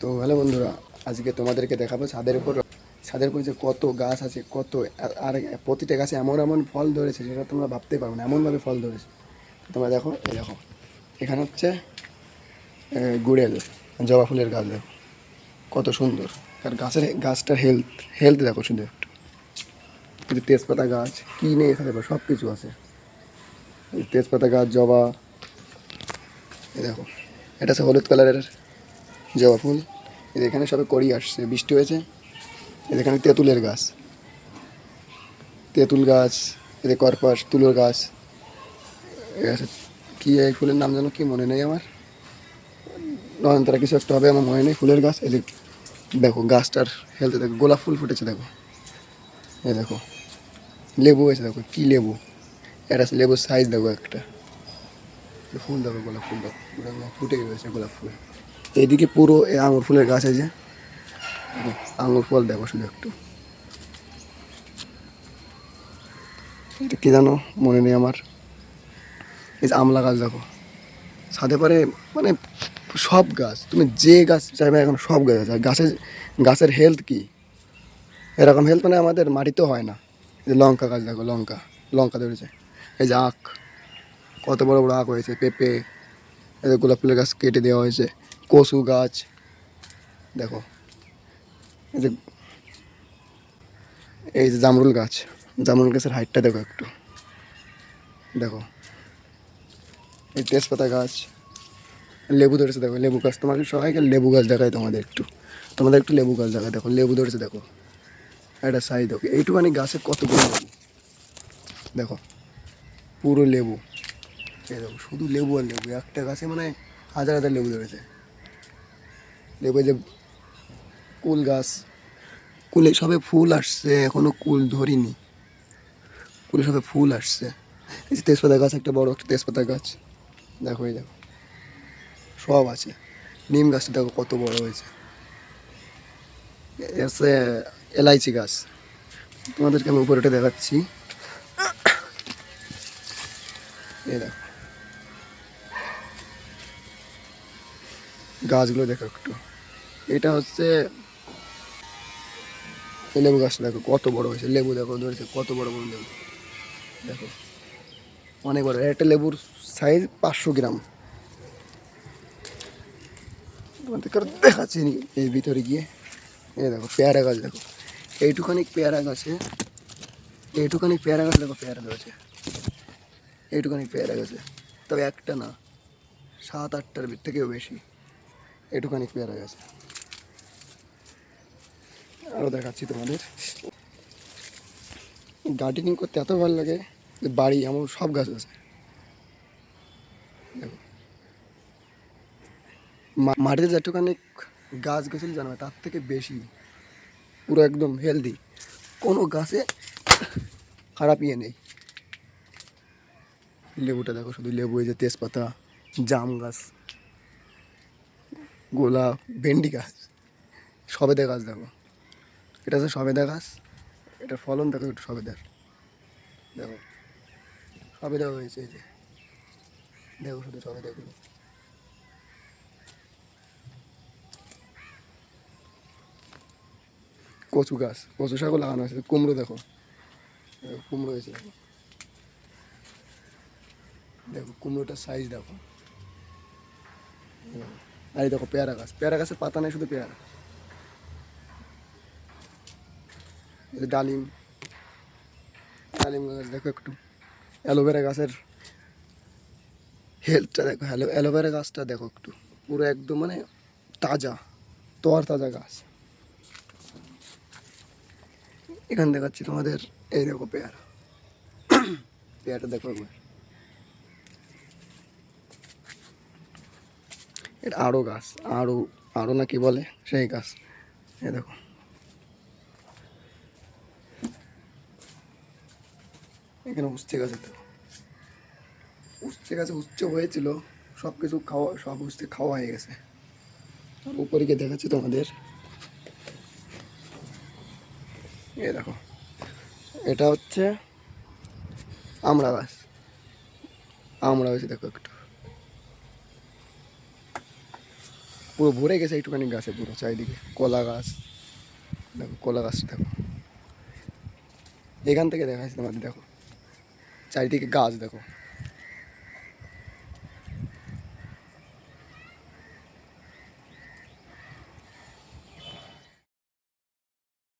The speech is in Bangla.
তো হ্যালো বন্ধুরা, আজকে তোমাদেরকে দেখাবো ছাদের উপর। ছাদের উপর যে কত গাছ আছে, কত আর- প্রতিটা গাছে এমন এমন ফল ধরেছে যেটা তোমরা ভাবতে পারো না, এমনভাবে ফল ধরেছে। তোমরা দেখো, এই দেখো, এখানে হচ্ছে গুড়েল, জবা ফুলের গাছ দেখো, কত সুন্দর। আর গাছের গাছটার হেলথ হেলথ দেখো শুধু একটু। কিন্তু তেজপাতা গাছ, কী নেই এখানে সব কিছু আছে। তেজপাতা গাছ, জবা দেখো, এটা হচ্ছে হলুদ কালারের জবা ফুল। এদের এখানে সবে করি আসছে। বৃষ্টি হয়েছে। এখানে তেঁতুলের গাছ। তেঁতুল গাছ, এদের করপাস, তুলোর গাছ। কি এই ফুলের নাম যেন কি মনে নেই আমার? নয়নতারা কিছু একটা হবে আমার মনে নেই ফুলের গাছ। এদের দেখো, গাছটার হেলতে দেখো, গোলাপ ফুল ফুটেছে দেখো। এ দেখো, লেবু হয়েছে দেখো, কী লেবু? এটা লেবুর সাইজ দেখো একটা। ফুল দেখো, গোলাপ ফুল দেখো। ফুটে গেছে গোলাপ ফুল। এইদিকে পুরো আঙুর ফুলের গাছ আছে। আঙুর ফল দেখো শুধু একটু। এটা কি জানো? মনে নেই আমার। এই যে আমলা গাছ দেখো। ছাদে পারে মানে সব গাছ। তুমি যে গাছ চাইবে এখন সব গাছ আছে। গাছের গাছের হেলথ কি? এরকম হেলথ মানে আমাদের মাটিতেও হয় না। এই যে লঙ্কা গাছ দেখো, লঙ্কা। লঙ্কা ধরেছে। এই যে আখ। কত বড় বড় আখ হয়েছে, পেঁপে। এই যে গোলাপ ফুলের গাছ কেটে দেওয়া হয়েছে। কচু গাছ। দেখো। এই যে এই যে জামরুল গাছ। জামরুল গাছের হাইটটা দেখো একটু। দেখো। এই তেজপাতা গাছ। লেবু ধরেছে দেখো, লেবু গাছ। তোমাকে সবাইকে লেবু গাছ দেখায় তোমাদের একটু। তোমাদের একটু লেবু গাছ দেখা দেখো, লেবু ধরেছে দেখো। একটা সাইজ দেখো। এইটুখানি গাছে কতগুলো লেবু? দেখো। পুরো লেবু। এই দেখো, শুধু লেবু আর লেবু। একটা গাছে মানে হাজার হাজার লেবু ধরেছে। এই যে কুল গাছ। কুলে সবে ফুল আসছে, এখনও কুল ধরিনি। কুলে সবে ফুল আসছে। এই যে তেজপাতা গাছ, একটা বড় একটা তেজপাতা গাছ। দেখো, এই দেখো। সব আছে। নিম গাছটা দেখো কত বড় হয়েছে। এলাইচি গাছ। তোমাদেরকে আমি উপরেটা দেখাচ্ছি। এই দেখো। গাছগুলো দেখো একটু। এটা হচ্ছে লেবু গাছটা দেখো, কত বড় হয়েছে। লেবু দেখো, ধরেছে কত বড় বড় লেবু। দেখো, অনেক বড়। একটা লেবুর সাইজ পাঁচশো গ্রাম। দেখাচ্ছি এই ভিতরে গিয়ে। এই দেখো, পেয়ারা গাছ দেখো। এইটুখানি পেয়ারা গাছে, এইটুখানি পেয়ারা গাছ দেখো, পেয়ারা ধরেছে। এইটুখানি পেয়ারা গাছে। তবে একটা না, সাত আটটার থেকেও বেশি। এইটুখানি পেয়ারা গাছে। আরও দেখাচ্ছি তোমাদের। গার্ডেনিং করতে এত ভালো লাগে যে বাড়ি, এমন সব গাছ আছে। দেখো। মাটিতে যেটুখানি গাছ গাছালি জানবে তার থেকে বেশি, পুরো একদম হেলদি কোনো গাছে খারাপ ইয়ে নেই। লেবুটা দেখো, শুধু লেবু, এই যে তেজপাতা, জাম গাছ। গোলাপ ভেন্ডি গাছ। সবেদা গাছ দেখো। এটা হচ্ছে সবেদা গাছ। এটার ফলন দেখো, একটু সবেদার। দেখো। সবেদা হয়েছে এই যে। দেখো শুধু সবেদাগুলো। কচু গাছ। কচু শাকও লাগানো হয়েছে কুমড়ো দেখো। কুমড়ো হয়েছে। দেখো দেখো কুমড়োটার সাইজ দেখো। আর এই দেখো পেয়ারা গাছ। পেয়ারা গাছের পাতা নেই, শুধু পেয়ারা। ডালিম। ডালিম গাছ, দেখো একটু। অ্যালোভেরা গাছের হেলথটা দেখো। হ্যালো অ্যালোভেরা গাছটা দেখো একটু। পুরো একদম মানে তাজা, তোয়ার তাজা গাছ। এখান দেখাচ্ছি তোমাদের। এই দেখো পেয়ারা। পেয়ারাটা দেখো একবার। এটা আরও গাছ আরও আরও না কি বলে? সেই গাছ। এই দেখো। এখানে উচ্ছে গাছ দেখো উচ্ছে গাছে উচ্ছে হয়েছিল সব কিছু খাওয়া, সব উচ্ছে খাওয়া হয়ে গেছে। আর উপরে গিয়ে দেখাচ্ছি তোমাদের। এই দেখো। এটা হচ্ছে আমড়া গাছ। আমড়া হয়েছে, দেখো একটু। পুরো ভরে গেছে একটুখানি গাছে, পুরো চারিদিকে। কলা গাছ। দেখো, কলা গাছ, দেখো। এখান থেকে দেখা যাচ্ছে তোমাদের, দেখো। চারিদিকে গাছ, দেখো।